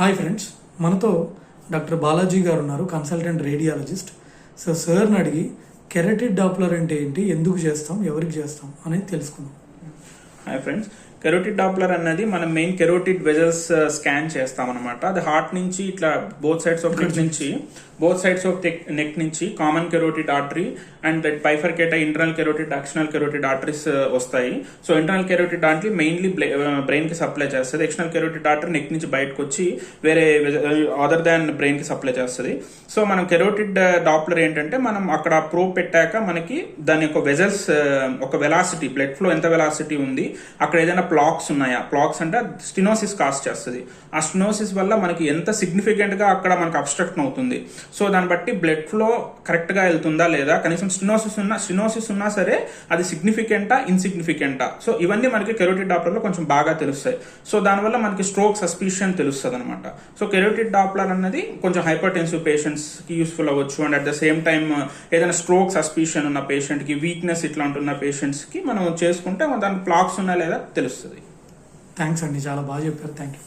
Hi friends మనతో doctor Balaji garu ఉన్నారు consultant radiologist. So సార్ని అడిగి కెరటిడ్ డాప్లర్ అంటే ఏంటి ఎందుకు చేస్తాం ఎవరికి చేస్తాం అనేది తెలుసుకుందాం. హాయ్ ఫ్రెండ్స్ కెరోటిడ్ డాప్లర్ అన్నది మనం మెయిన్ కెరోటిడ్ వెజల్స్ స్కాన్ చేస్తాం అనమాట అది హార్ట్ నుంచి ఇట్లా బోత్ సైడ్స్ ఆఫ్ నెక్ నుంచి బోత్ సైడ్స్ ఆఫ్ నెక్ నుంచి common carotid artery and bifurcate internal carotid external carotid arteries వస్తాయి. So internal carotid artery mainly బ్రెయిన్కి సప్లై చేస్తుంది. ఎక్స్టర్నల్ కెరోటిడ్ ఆర్టరీ నెక్ నుంచి బయటకు వచ్చి వేరే అదర్ దాన్ బ్రెయిన్కి సప్లై చేస్తుంది. సో మనం కెరోటిడ్ డాప్లర్ ఏంటంటే మనం అక్కడ ప్రోబ్ పెట్టాక మనకి దాని యొక్క వెజల్స్ ఒక వెలాసిటీ బ్లడ్ ఫ్లో ఎంత వెలాసిటీ ఉంది అక్కడ ఏదైనా ప్లాక్స్ ఉన్నాయా? ప్లాక్స్ అంటే స్టినోసిస్ కాస్ట్ చేస్తుంది. ఆ స్టినోసిస్ వల్ల మనకి ఎంత సిగ్నిఫికెంట్గా అక్కడ మనకు అబ్స్ట్రక్షన్ అవుతుంది. సో దాన్ని బట్టి బ్లడ్ ఫ్లో కరెక్ట్గా వెళ్తుందా లేదా? కనీసం స్టినోసిస్ ఉన్నా స్టినోసిస్ ఉన్నా సరే అది సిగ్నిఫికెంటా ఇన్సిగ్నిఫికెంటా సో ఇవన్నీ మనకి కెరోటిడ్ డాప్లర్లో కొంచెం బాగా తెలుస్తాయి. సో దానివల్ల మనకి స్ట్రోక్ సస్పిషన్ తెలుస్తుంది అనమాట సో కెరోటిడ్ డాప్లర్ అన్నది కొంచెం హైపర్ టెన్సివ్ పేషెంట్స్కి యూస్ఫుల్ అవ్వచ్చు. And at the same time ఏదైనా స్ట్రోక్ సస్పిషన్ ఉన్న పేషెంట్కి వీక్నెస్ ఇట్లాంటి ఉన్న పేషెంట్స్కి మనం చేసుకుంటే దాని ప్లాక్స్ ఉన్నా లేదా తెలుస్తుంది. తెలుస్తుంది థ్యాంక్స్ అండి చాలా బాగా చెప్పారు. Thank you